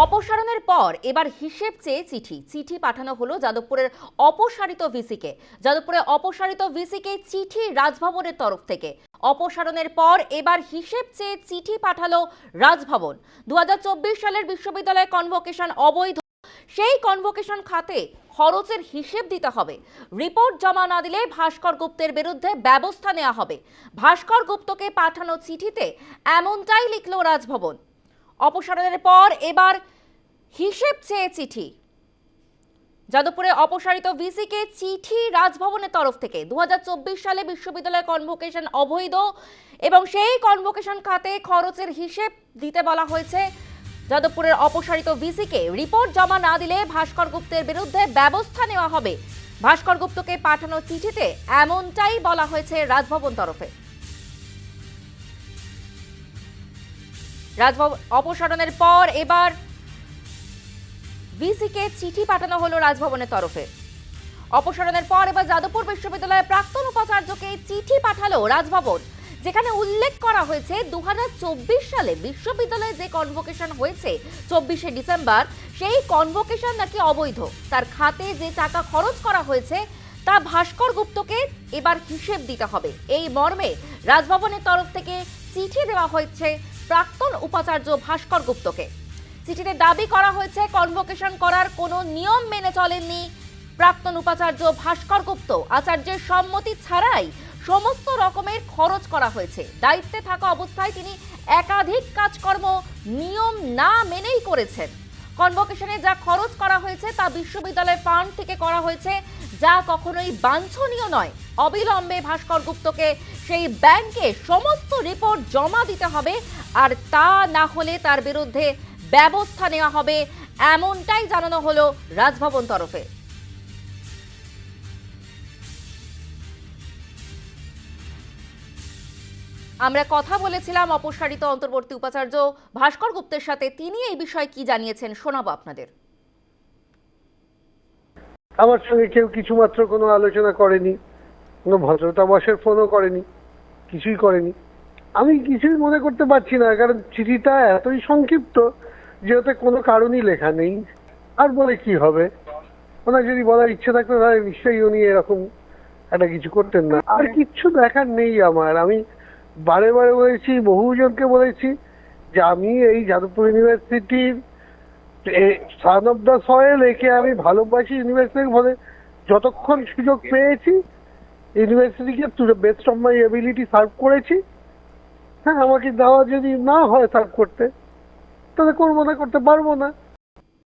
অপসারণের পর এবার হিসেব চেয়ে চিঠি। চিঠি পাঠানো হলো যাদবপুরের অপসারিত ভিসিকে। যাদবপুরে অপসারিত ভিসিকে চিঠি রাজভবনের তরফ থেকে। অপসারণের পর এবার হিসেব চেয়ে চিঠি পাঠালো রাজভবন। দুহাজার চব্বিশ সালের বিশ্ববিদ্যালয় কনভোকেশন অবৈধ। সেই কনভোকেশন খাতে খরচের হিসেব দিতে হবে। রিপোর্ট জমা না দিলে ভাস্কর গুপ্তের বিরুদ্ধে ব্যবস্থা নেওয়া হবে। ভাস্কর গুপ্তকে পাঠানো চিঠিতে এমনটাই লিখল রাজভবন। অপসারণের পর এবার হিসেব চেয়ে চিঠি। যাদবপুরে অপসারিত ভিসিকে চিঠি রাজভবনের তরফ থেকে দু হাজার চব্বিশ সালে বিশ্ববিদ্যালয় কনভোকেশন অবৈধ এবং সেই কনভোকেশন খাতে খরচের হিসেব দিতে বলা হয়েছে। যাদবপুরের অপসারিত ভিসিকে রিপোর্ট জমা না দিলে ভাস্কর গুপ্তের বিরুদ্ধে ব্যবস্থা নেওয়া হবে। ভাস্কর গুপ্তকে পাঠানো চিঠিতে এমনটাই বলা হয়েছে রাজভবন তরফে। রাজভবন অপসারণের পর এবার ভিসিকে চিঠি পাঠানো হলো রাজভবনের তরফে। অপসারণের পর এবার যাদবপুর বিশ্ববিদ্যালয়ের প্রাক্তন উপাচার্যকে চিঠি পাঠালো রাজভবন, যেখানে উল্লেখ করা হয়েছে দু হাজার চব্বিশ সালে বিশ্ববিদ্যালয়ে যে কনভোকেশন হয়েছে চব্বিশে ডিসেম্বর, সেই কনভোকেশন নাকি অবৈধ। তার খাতে যে টাকা খরচ করা হয়েছে, তা ভাস্কর গুপ্তকে এবার হিসেব দিতে হবে। এই মর্মে রাজভবনের তরফ থেকে চিঠি দেওয়া হয়েছে প্রাক্তন উপাচার্য ভাস্কর গুপ্তকে। চিঠিতে দাবি করা হয়েছে কনভোকেশন করার কোনো নিয়ম মেনে চলেননি প্রাক্তন উপাচার্য ভাস্কর গুপ্ত। আচার্যের সম্মতি ছাড়াই সমস্ত রকমের খরচ করা হয়েছে। দায়িত্বে থাকা অবস্থায় তিনি একাধিক কাজকর্ম নিয়ম না মেনেই করেছেন। কনভোকেশনে যা খরচ করা হয়েছে তা বিশ্ববিদ্যালয় ফান্ড থেকে করা হয়েছে, যা কখনোই বাঞ্ছনীয় নয়। অবিলম্বে ভাস্কর গুপ্তকে সেই ব্যাংকে সমস্ত রিপোর্ট জমা দিতে হবে আর তা না হলে তার বিরুদ্ধে ব্যবস্থা নেওয়া হবে এমনটাই জানানো হলো রাজভবন তরফে। আমরা কথা বলেছিলাম অপসারিত অন্তর্বর্তী উপাচার্য ভাস্কর গুপ্তের সাথে। তিনি এই বিষয়ে কি জানিয়েছেন শোনাবো আপনাদের। আমার সঙ্গে কেউ কিছুমাত্র কোনো আলোচনা করেনি, কোনো ভদ্রতা বসের ফোনও করেনি। কিছুই করেনি। আমি কিছুই মনে করতে পারছি না, কারণ চিঠিটা এতই সংক্ষিপ্ত যে ওতে কোনো কারণই লেখা নেই। আর বলে কি হবে? ওনার যদি বলার ইচ্ছে থাকতো তাহলে নিশ্চয়ই উনি এরকম একটা কিছু করতেন না। আর কিচ্ছু দেখার নেই আমার। আমি বারে বারে বলেছি, বহুজনকে বলেছি যে আমি এই যাদবপুর ইউনিভার্সিটির সান অফ দ্য সয়েল একে আমি ভালোবাসি ইউনিভার্সিটির ফলে যতক্ষণ সুযোগ পেয়েছি ইউনিভার্সিটিকে to the best of my ability serve করেছি। হ্যাঁ আমাকে দেওয়া যদি না হয় সার্ভ করতে, তাহলে করব না, করতে পারব না।